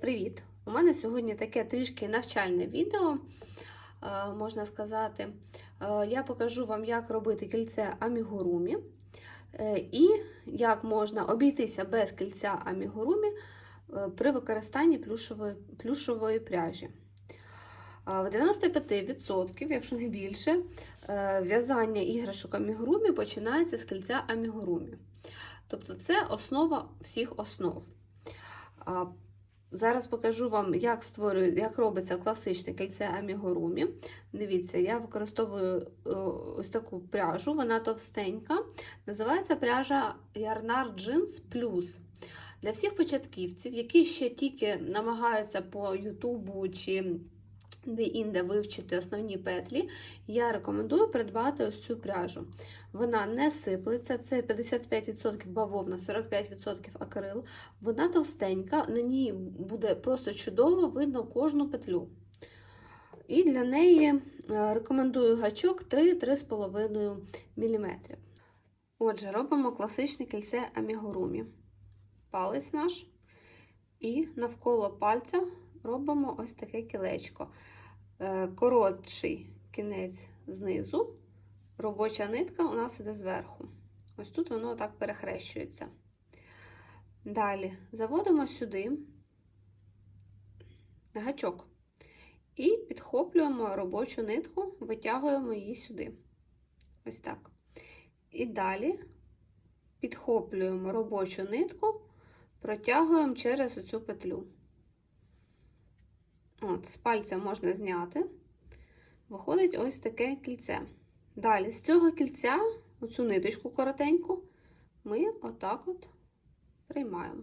Привіт! У мене сьогодні таке трішки навчальне відео, е, можна сказати. Е, Я покажу вам, як робити кільце амігурумі е, і як можна обійтися без кільця амігурумі при використанні плюшової, плюшової пряжі. В 95%, якщо не більше, в'язання іграшок амігурумі починається з кільця амігурумі. Тобто це основа всіх основ. Зараз покажу вам, як створюю, як робиться класичне кільце амігурумі. Дивіться, я використовую е, ось таку пряжу, вона товстенька. Називається пряжа Ярнар Джинс Плюс. Для всіх початківців, які ще тільки намагаються по Ютубу чи де-інде вивчити основні петлі, я рекомендую придбати ось цю пряжу. Вона не сиплеться, це 55% бавовна, 45% акрил. Вона товстенька, на ній буде просто чудово видно кожну петлю. І для неї е, рекомендую гачок 3-3,5 мм. Отже, робимо класичне кільце амігурумі. Палець наш. І навколо пальця робимо ось таке кілечко. Е, Коротший кінець знизу, робоча нитка у нас іде зверху. Ось тут воно так перехрещується. Далі заводимо сюди гачок і підхоплюємо робочу нитку, витягуємо її сюди. Ось так. І далі підхоплюємо робочу нитку, протягуємо через оцю петлю. От, з пальця можна зняти. Виходить ось таке кільце. Далі, з цього кільця, оцю ниточку коротеньку, ми отак от приймаємо.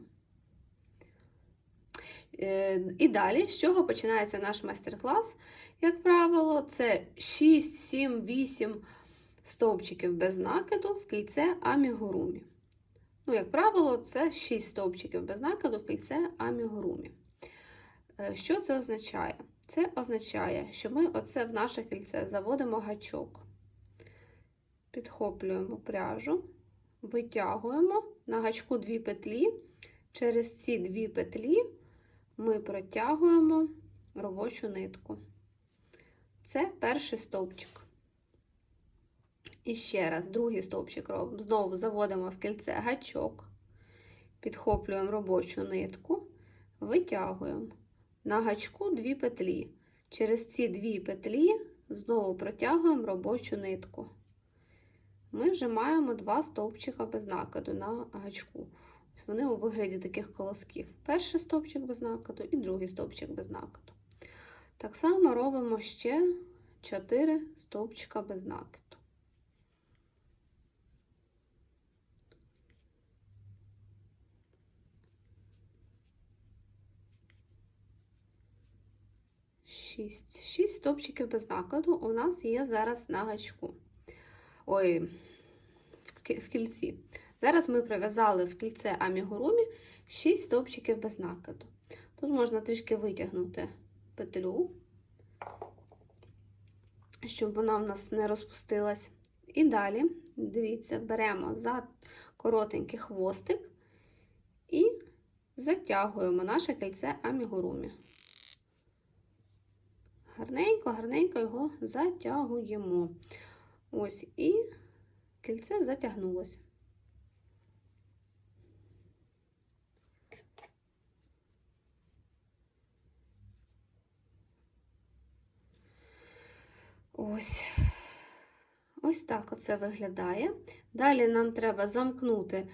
Е, І далі, з чого починається наш майстер-клас, як правило, це 6, 7, 8 стовпчиків без накиду в кільце амігурумі. Ну, як правило, це 6 стовпчиків без накиду в кільце амігурумі. Е, Що це означає? Це означає, що ми оце в наше кільце заводимо гачок, підхоплюємо пряжу, витягуємо на гачку дві петлі. Через ці дві петлі ми протягуємо робочу нитку. Це перший стовпчик. І ще раз, другий стовпчик робимо. Знову заводимо в кільце гачок, підхоплюємо робочу нитку, витягуємо на гачку дві петлі. Через ці дві петлі знову протягуємо робочу нитку. Ми вже маємо два стовпчика без накиду на гачку. Вони у вигляді таких колосків. Перший стовпчик без накиду і другий стовпчик без накиду. Так само робимо ще 4 стовпчика без накиду. Шість. Шість стовпчиків без накиду у нас є зараз на гачку. Ой, в кільці. Зараз ми пров'язали в кільце амігурумі 6 стовпчиків без накиду. Тут можна трішки витягнути петлю, щоб вона в нас не розпустилась. І далі, дивіться, беремо за коротенький хвостик і затягуємо наше кільце амігурумі. Гарненько, гарненько його затягуємо. Ось і кільце затягнулося. Ось. Ось так оце виглядає. Далі нам треба замкнути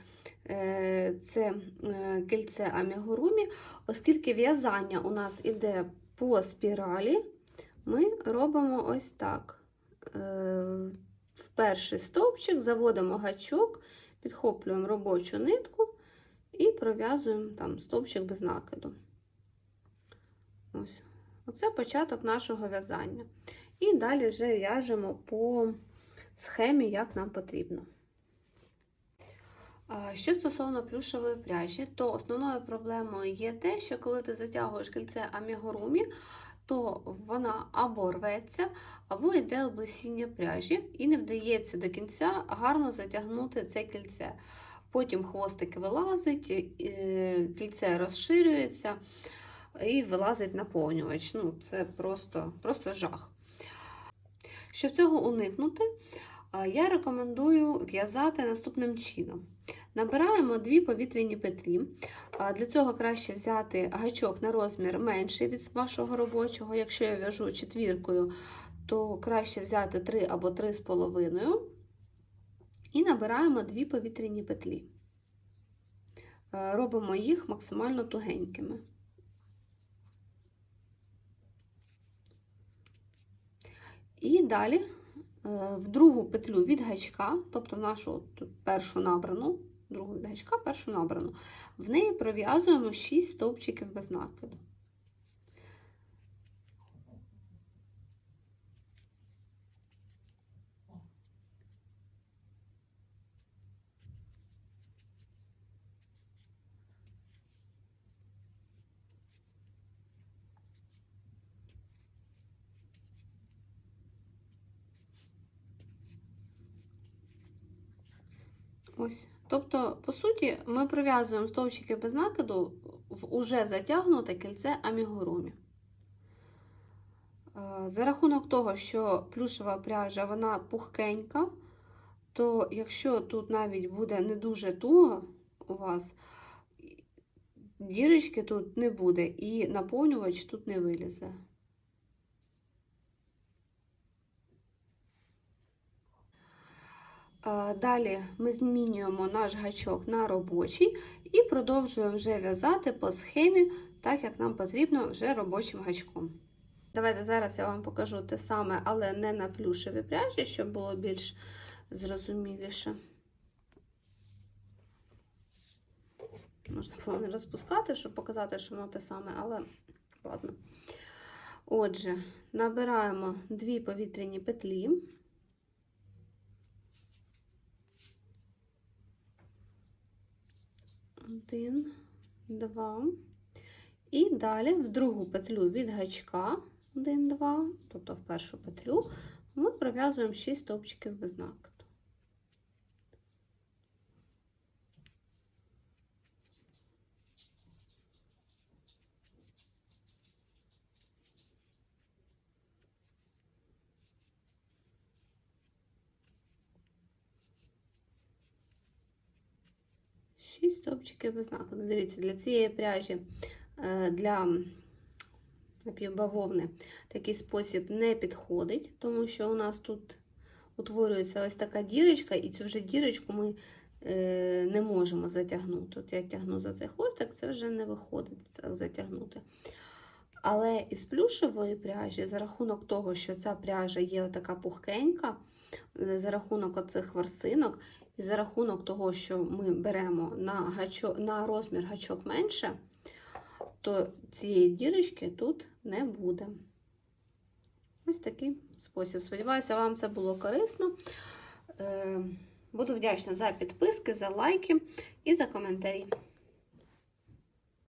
е, це е, кільце амігурумі, оскільки в'язання у нас іде по спіралі, ми робимо ось так. Е, в перший стовпчик заводимо гачок, підхоплюємо робочу нитку і пров'язуємо там стовпчик без накиду. Ось. Оце початок нашого в'язання. І далі вже в'яжемо по схемі, як нам потрібно. Що стосовно плюшової пряжі, то основною проблемою є те, що коли ти затягуєш кільце амігурумі, то вона або рветься, або йде облесіння пряжі, і не вдається до кінця гарно затягнути це кільце. Потім хвостик вилазить, е, кільце розширюється. і вилазить наповнювач. Ну, це просто, просто жах. Щоб цього уникнути, я рекомендую в'язати наступним чином. Набираємо дві повітряні петлі. Для цього краще взяти гачок на розмір менший від вашого робочого. Якщо я в'яжу четвіркою, то краще взяти 3 або 3,5. І набираємо дві повітряні петлі. Робимо їх максимально тугенькими. І далі в другу петлю від гачка, тобто в нашу першу набрану, другу від гачка, першу набрану, в неї пров'язуємо 6 стовпчиків без накиду. Ось. Тобто, по суті, ми пров'язуємо стовпчики без накиду в уже затягнуте кільце амігурумі. Е, За рахунок того, що плюшева пряжа вона пухкенька, то якщо тут навіть буде не дуже туго у вас, дірочки тут не буде і наповнювач тут не вилізе. Далі ми змінюємо наш гачок на робочий і продовжуємо вже в'язати по схемі, так як нам потрібно вже робочим гачком. Давайте зараз я вам покажу те саме, але не на плюшевій пряжі, щоб було більш зрозуміліше. Можна було не розпускати, щоб показати, що воно те саме, але ладно. Отже, набираємо дві повітряні петлі. один, два. І далі в другу петлю від гачка 1, 2, тобто в першу петлю, ми пров'язуємо 6 стовпчиків без знаку. 6 стовпчиків без накладу. Дивіться, для цієї пряжі, е, для напівбавовни, такий спосіб не підходить, тому що у нас тут утворюється ось така дірочка, і цю вже дірочку ми е, не можемо затягнути. От я тягну за цей хвостик, це вже не виходить затягнути. Але із плюшевої пряжі, за рахунок того, що ця пряжа є така пухкенька, е, за рахунок оцих ворсинок, і за рахунок того, що ми беремо на, гачок, на розмір гачок менше, то цієї дірочки тут не буде. Ось такий спосіб. Сподіваюся, вам це було корисно. Е, Буду вдячна за підписки, за лайки і за коментарі.